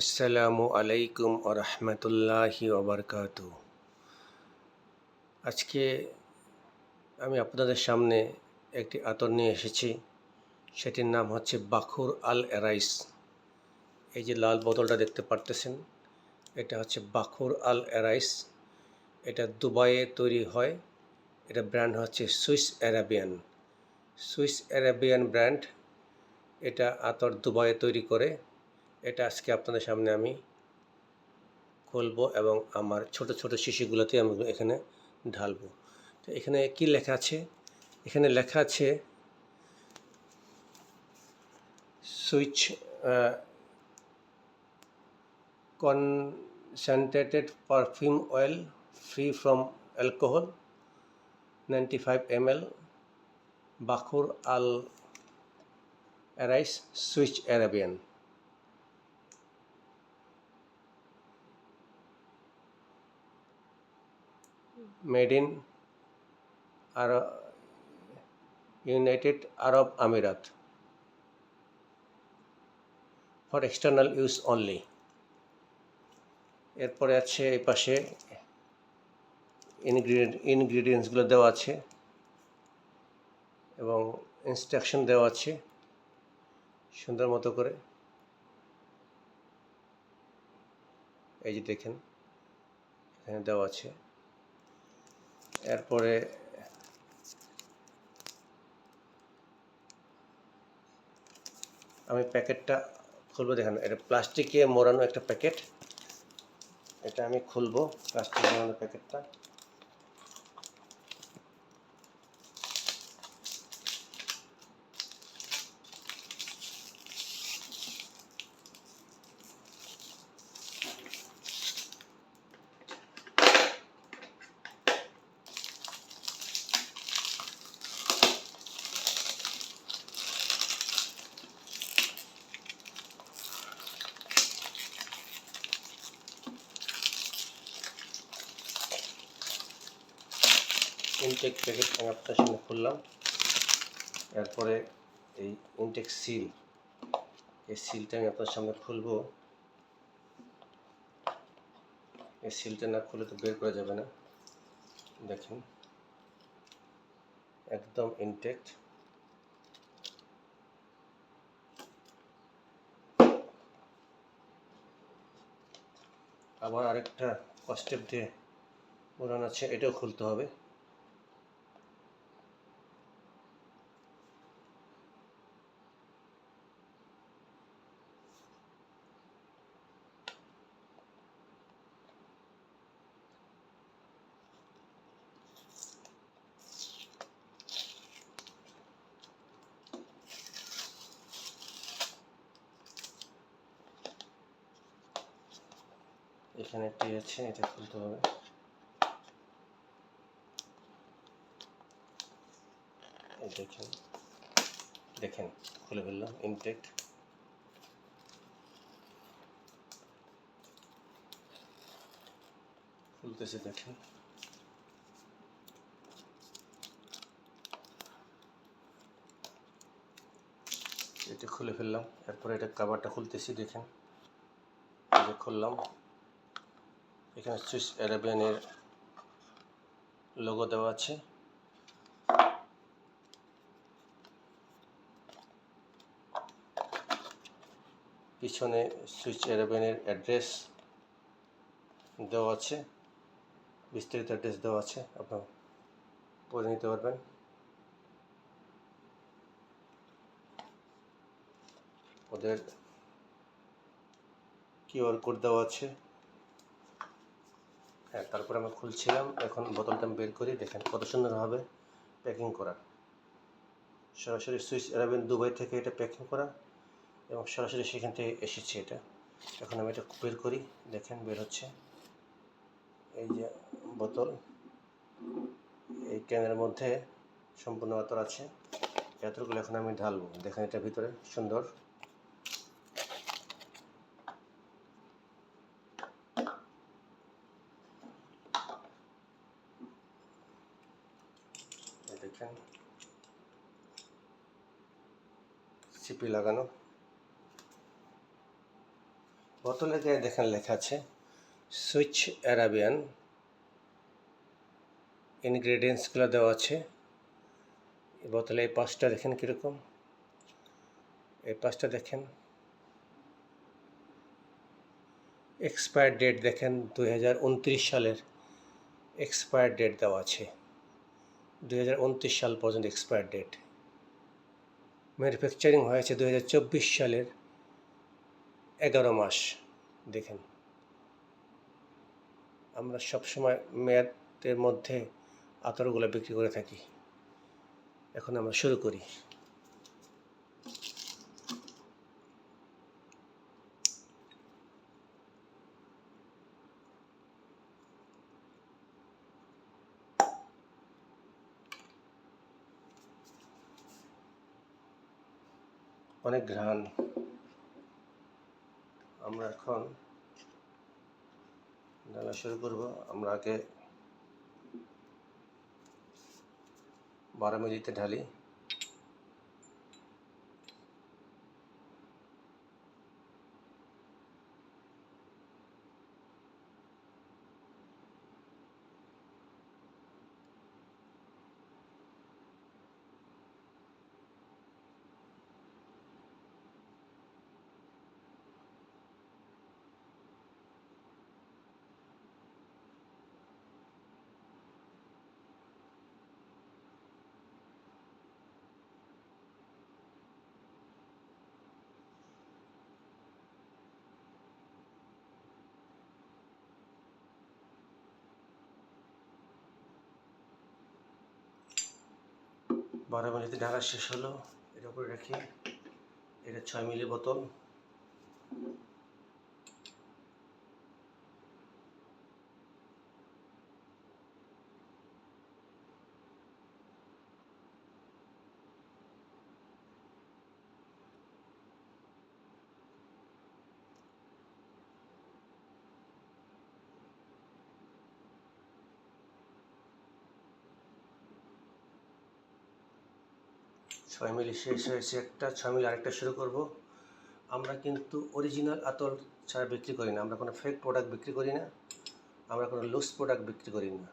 আসসালামু আলাইকুম রহমতুল্লাহি ওবরকাত। আজকে আমি আপনাদের সামনে একটি আতর নিয়ে এসেছি, সেটির নাম হচ্ছে বাখুর আল এরাইস। এই যে লাল বোতলটা দেখতে পারতেছেন, এটা হচ্ছে বাখুর আল এরাইস। এটা দুবাইয়ে তৈরি হয়, এটা ব্র্যান্ড হচ্ছে Swiss Arabian. Swiss Arabian brand, এটা আতর দুবাইয়ে তৈরি করে। এটা আজকে আপনাদের সামনে আমি খুলবো এবং আমার ছোট ছোট শিশুগুলোতে আমি এখানে ঢালবো। তো এখানে কি লেখা আছে? এখানে লেখা আছে, Swiss concentrated perfume oil free from alcohol ninety five M L বাখুর Al arise Swiss Arabian made in Ara- United Arab Emirat for external use only এরপরে আছে এই পাশে ইনগ্রিডিয়েন্ট ইনগ্রিডিয়েন্টসগুলো দেওয়া আছে এবং ইনস্ট্রাকশন দেওয়া আছে সুন্দর মতো করে। এই যে দেখেন, এখানে দেওয়া আছে। এরপরে আমি প্যাকেটটা খুলবো, দেখেন, এটা প্লাস্টিকে মোড়ানো একটা প্যাকেট। এটা আমি খুলবো, প্লাস্টিক মোড়ানো প্যাকেটটা। ইনটেক প্যাকেট আমি আপনার সামনে খুললাম। এরপরে এই ইনটেক সিল এই সিলটা আমি সামনে খুলবো। এই সিলটা না খুলে তো বের করা যাবে না। দেখেন। একদম ইনটেক্ট আবার আরেকটা কস্টেপ দিয়ে মোড়ানো আছে, এটাও খুলতে হবে। এখানে একটি আছে, এটা খুলতে হবে। দেখেন দেখেন, খুলে ফেললাম ইনটেক্ট খুলতেছে, দেখেন। এটা খুলে ফেললাম, এরপরে এটা কাভারটা খুলতেছি, দেখেন। খুললাম। এখানে সুইস অ্যারাবিয়ানের লোগো দেওয়া আছে। পিছনে সুইচ অ্যারাবিয়ানের অ্যাড্রেস দেওয়া আছে। বিস্তারিত অ্যাড্রেস দেওয়া আছে, আপনার পড়ে নিতে পারবেন। ওদের কিউআর কোড দেওয়া আছে। হ্যাঁ তারপরে আমি খুলছিলাম। এখন বোতলটা আমি বের করি, দেখেন কত সুন্দরভাবে প্যাকিং করা। সরাসরি সুইস অ্যারাবিয়ান দুবাই থেকে এটা প্যাকিং করা এবং সরাসরি সেখান থেকে এসেছে এটা। এখন আমি এটা বের করি, দেখেন বের হচ্ছে। এই যে বোতল, এই ক্যানের মধ্যে সম্পূর্ণ আতর আছে। এতগুলো এখন আমি ঢালবো, দেখেন এটার ভিতরে, সুন্দর এই দেখেন সিপি লাগানো। বোতলে গায়ে দেখেন লেখা আছে, সুইচ অ্যারাবিয়ান। ইনগ্রেডিয়েন্টসগুলো দেওয়া আছে। এই বোতলে এই পাঁচটা দেখেন কীরকম। এই পাঁচটা দেখেন। এক্সপায়ার ডেট দেখেন দুই হাজার উনত্রিশ সালের। এক্সপায়ার ডেট দেওয়া আছে। দুই হাজার উনত্রিশ সাল পর্যন্ত এক্সপায়ার ডেট। ম্যানুফ্যাকচারিং হয়েছে দু চব্বিশ সালের এগারো মাস। দেখেন। আমরা সবসময় মেয়াদের মধ্যে আতরগুলো বিক্রি করে থাকি। এখন আমরা শুরু করি। অনেক ঘ্রাণ। আমরা এখন ডালা শুরু করব। আমরা আগে বারো মিনিটে ঢালি। বারো মিলিতে ঢালা শেষ হলো। এটা উপরে রাখি। এটা ছয় মিলি বোতল। ছয় মিলি শেষ হয়েছে একটা, ছয় মিলি আরেকটা শুরু করব। আমরা কিন্তু অরিজিনাল আতর ছাড়া বিক্রি করি না। আমরা কোনো ফেক প্রোডাক্ট বিক্রি করি না। আমরা কোনো লুজ প্রোডাক্ট বিক্রি করি না।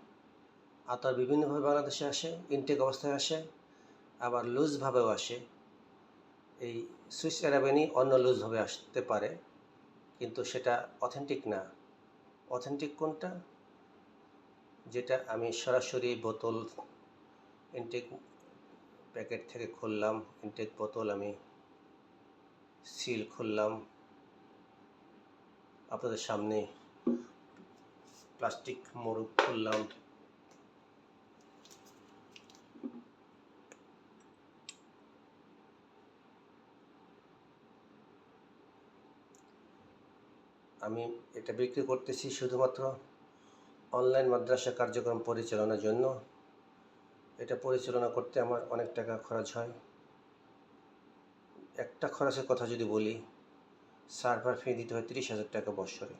আতর বিভিন্নভাবে বাংলাদেশে আসে ইনটেক অবস্থায় আসে, আবার লুজভাবেও আসে। এই সুইস অ্যারাবেনি অন্য লুজভাবে আসতে পারে, কিন্তু সেটা অথেন্টিক না। অথেন্টিক কোনটা? যেটা আমি সরাসরি বোতল ইনটেক প্যাকেট থেকে খুললাম ইনটেক বোতল আমি সিল খুললাম। আপনাদের সামনে প্লাস্টিক মোড়ক খুললাম। আমি এটা বিক্রি করতেছি শুধুমাত্র অনলাইন মাদ্রাসা কার্যক্রম পরিচালনার জন্য। এটা পরিচালনা করতে আমার অনেক টাকা খরচ হয়। একটা খরচের কথা যদি বলি সার্ভার ফি দিতে হয় তিরিশ হাজার টাকা বছরে।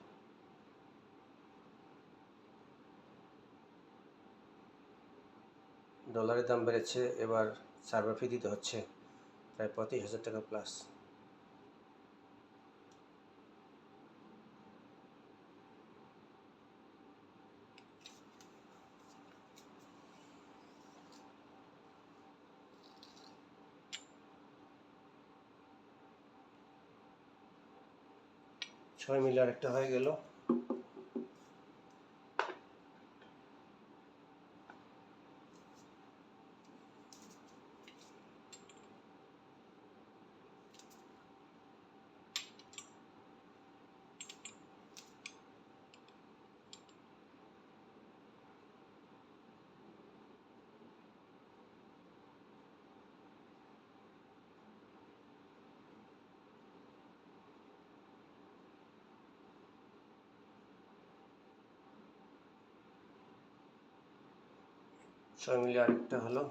ডলারের দাম বেড়েছে, এবার সার্ভার ফি দিতে হচ্ছে প্রায় পঁয়ত্রিশ হাজার টাকা প্লাস ছয় মিলার একটা হয়ে গেল। সবাই মিলে আরেকটা হলো।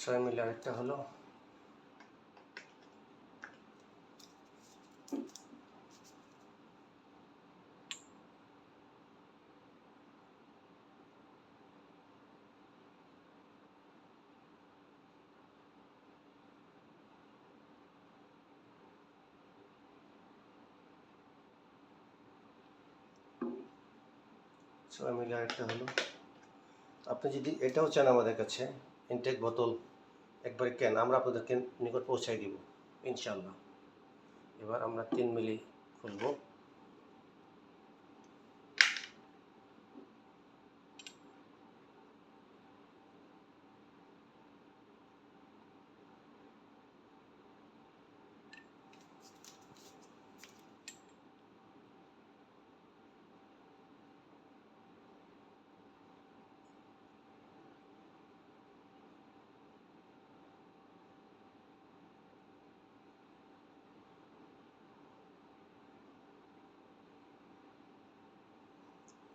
সবাই মিলে আরেকটা হলো। ছয় মিলি আরেকটা হলো। আপনি যদি এটাও চান আমাদের কাছে ইনটেক বোতল একবারে কেন, আমরা আপনাদেরকে নিকট পৌঁছাই দিব ইনশাল্লাহ এবার আমরা তিন মিলি খুলব।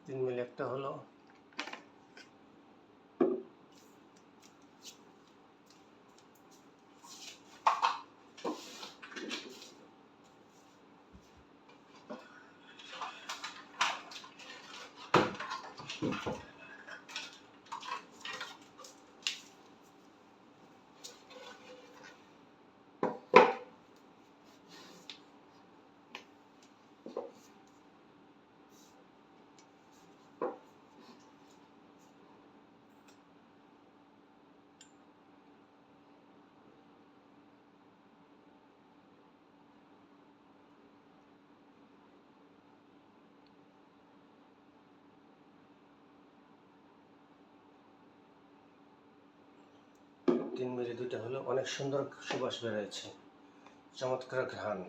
তিন মিল একটা হলো। তিন মিলি দুইটা হলো অনেক সুন্দর সুবাস বেরোয়েছে চমৎকার ঘ্রাণ।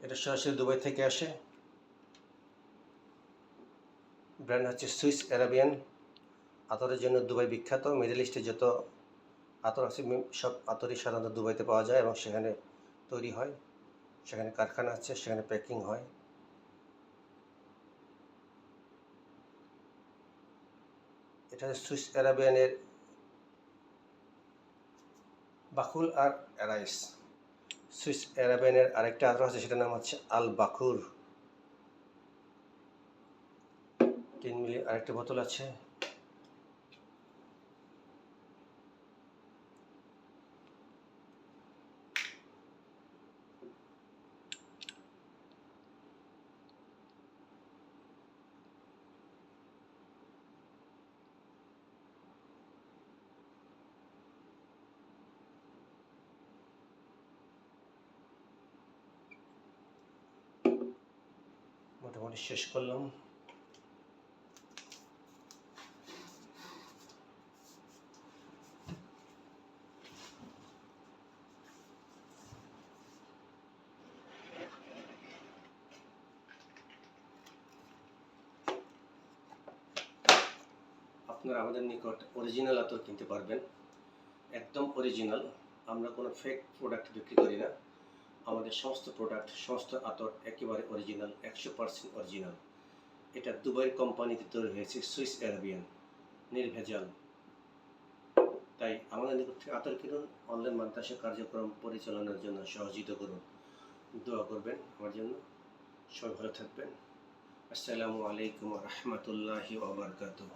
এটা সরাসরি দুবাই থেকে আসে। ব্র্যান্ড হচ্ছে সুইস অ্যারাবিয়ান। আতরের জন্য দুবাই বিখ্যাত। মিডল ইস্টে যত আতর আছে সব আতরই সাধারণত দুবাইতে পাওয়া যায় এবং সেখানে তৈরি হয়। সেখানে কারখানা আছে, সেখানে প্যাকিং হয়। এটা সুইস অ্যারাবিয়ানের বাকুল আর অ্যারাইস। সুইস অ্যারাবেনের আরেকটা আতর আছে, সেটার নাম হচ্ছে আল বাকুর। তিন মিলি আরেকটা বোতল আছে। মোটামুটি শেষ করলাম। আপনারা আমাদের নিকট অরিজিনাল আতর কিনতে পারবেন। একদম অরিজিনাল আমরা কোনো ফেক প্রোডাক্ট বিক্রি করি না। আমাদের সমস্ত প্রোডাক্ট সমস্ত আতর একেবারে অরিজিনাল একশো পার্সেন্ট অরিজিনাল এটা দুবাই কোম্পানিতে তৈরি হয়েছে সুইস অ্যারাবিয়ান নির্ভেজাল তাই আমাদের নিকট থেকে আতর কিনুন অনলাইন মাদ্রাসা কার্যক্রম পরিচালনার জন্য সহযোগিতা করুন। দোয়া করবেন আমার জন্য। সবাই ভালো থাকবেন। আসসালামু আলাইকুম রহমতুল্লাহি ওবরকাতুহ